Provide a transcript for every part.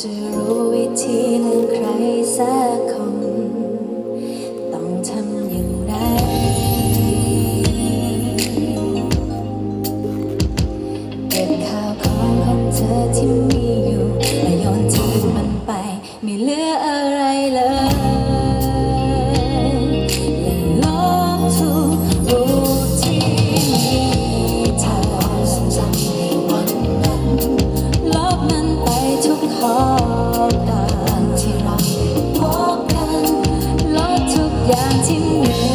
จะรู้วิธีเลืมใครสักคน ต้องทำอย่างไรเก็บข่าวของของเธอที่ Chim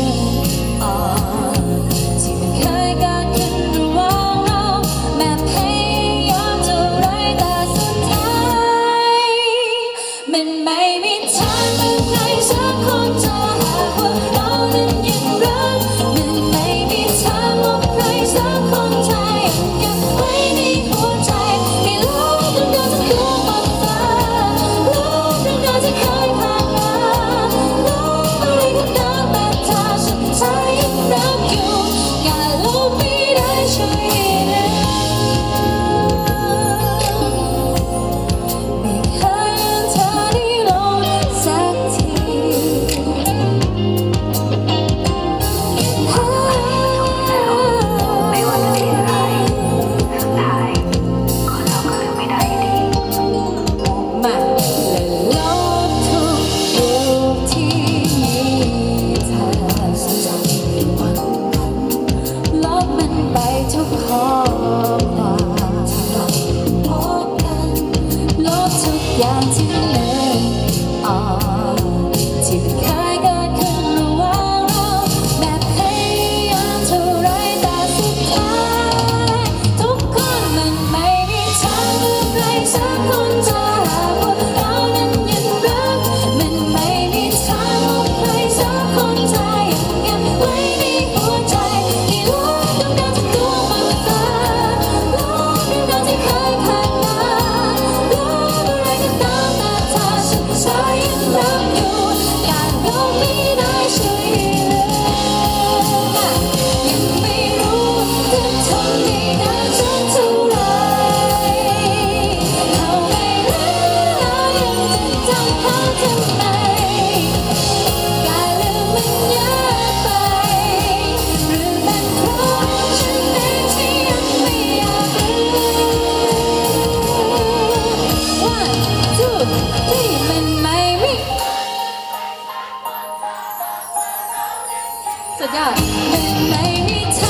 want to หนึ่งในเธอ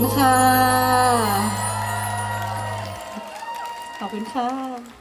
คุณค่ะ ขอบคุณค่ะ